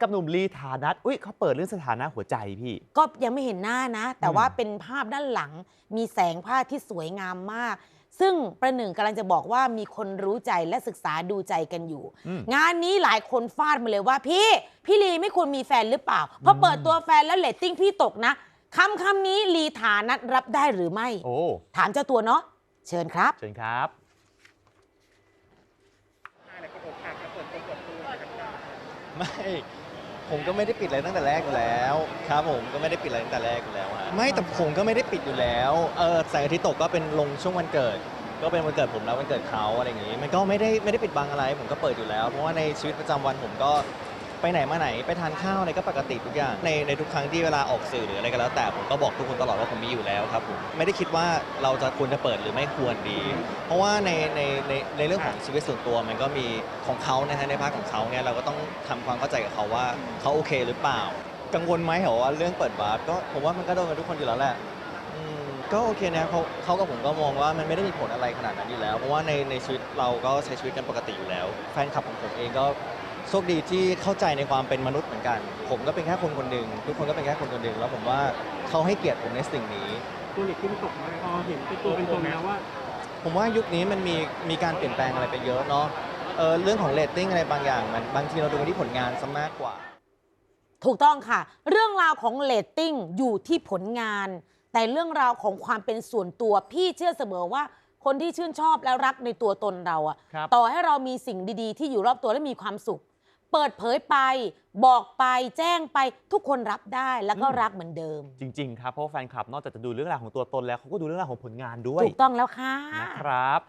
กับหนุ่มลีฐานัทอุ้ยเขาเปิดเรื่องสถานะหัวใจพี่ ก็ยังไม่เห็นหน้านะ แต่อืมว่าเป็นภาพด้านหลัง มีแสงผ้าที่สวยงามมาก ซึ่งประหนึ่งกำลังจะบอกว่ามีคนรู้ใจและศึกษาดูใจกันอยู่ อืม งานนี้หลายคนฟาดมาเลยว่าพี่ พี่ลีไม่ควรมีแฟนหรือเปล่าพอเปิดตัวแฟนแล้วเลตติ้งพี่ตกนะคำคำนี้ลีฐานัทรับได้หรือไม่ โอ้ ถามเจ้าตัวเนาะเชิญครับ เชิญครับ ไม่ ผมก็ไม่ได้ปิดอะไรตั้งแต่แรกอยู่แล้วครับผมก็ไม่ได้ปิดอะไรตั้งแต่แรกอยู่แล้วฮะไม่แต่ผมก็ไม่ได้ปิดอยู่แล้วเออแสงอาทิตย์ตกก็เป็นลงช่วงวันเกิด ก็เป็นวันเกิดผมแล้ววันเกิดเขาอะไรอย่างงี้ มันก็ไม่ได้ไม่ได้ปิดบังอะไร ผมก็เปิดอยู่แล้ว เพราะว่าในชีวิตประจำวันผมก็ ไปไหนมาไหนไปทานข้าวอะไรก็ปกติทุกอย่างในในทุกครั้งที่เวลาออกสื่อหรืออะไรก็แล้วแต่ผมก็บอกทุกคนตลอดว่าผมมีอยู่แล้วครับผมไม่ได้คิดว่าเราจะควรจะเปิดหรือไม่ควรดี เพราะว่าในในในในเรื่องของชีวิตส่วนตัวมันก็มีของเขานะฮะในภาคของเขาเนี่ยเราก็ต้องทำความเข้าใจกับเขาว่าเขาโอเคหรือเปล่า กังวลไหมเหรอว่าเรื่องเปิดวาร์ปก็ผมว่ามันก็โดนกันทุกคนอยู่แล้วแหละอืมก็โอเคนะเขาเขากับผมก็มองว่ามันไม่ได้มีผลอะไรขนาดนั้นอยู่แล้ว เพราะว่าในในชีวิตเราก็ใช้ชีวิตกันปกติอยู่แล้ว แฟนคลับของผมเองก็ โชคดีที่เข้าใจในความเป็นมนุษย์เหมือนกัน ผมก็เป็นแค่คนคนหนึ่งทุกคนก็เป็นแค่คนคนหนึ่งแล้วผมว่าเขาให้เกียรติผมในสิ่งนี้ ตัวเล็กที่มันตกมาพอเห็นเป็นตัวเป็นตนแล้วว่า ผมว่ายุคนี้มันมีมีการเปลี่ยนแปลงอะไรไปเยอะเนาะเออเรื่องของเรตติ้งอะไรบางอย่างมันบางทีเราดูกันที่ผลงานซะมากกว่า ถูกต้องค่ะ เรื่องราวของเลตติ้งอยู่ที่ผลงาน แต่เรื่องราวของความเป็นส่วนตัวพี่เชื่อเสมอว่าคนที่ชื่นชอบและรักในตัวตนเราอะครับ ต่อให้เรามีสิ่งดีๆ ที่อยู่รอบตัวและมีความสุข เปิดเผยไป บอกไปแจ้งไปทุกคนรับได้แล้วก็รักเหมือนเดิม จริง ๆ ครับ เพราะว่าแฟนคลับนอกจากจะดูเรื่องราวของตัวตนแล้วเขาก็ดูเรื่องราวของผลงานด้วยถูกต้องแล้วค่ะ นะครับ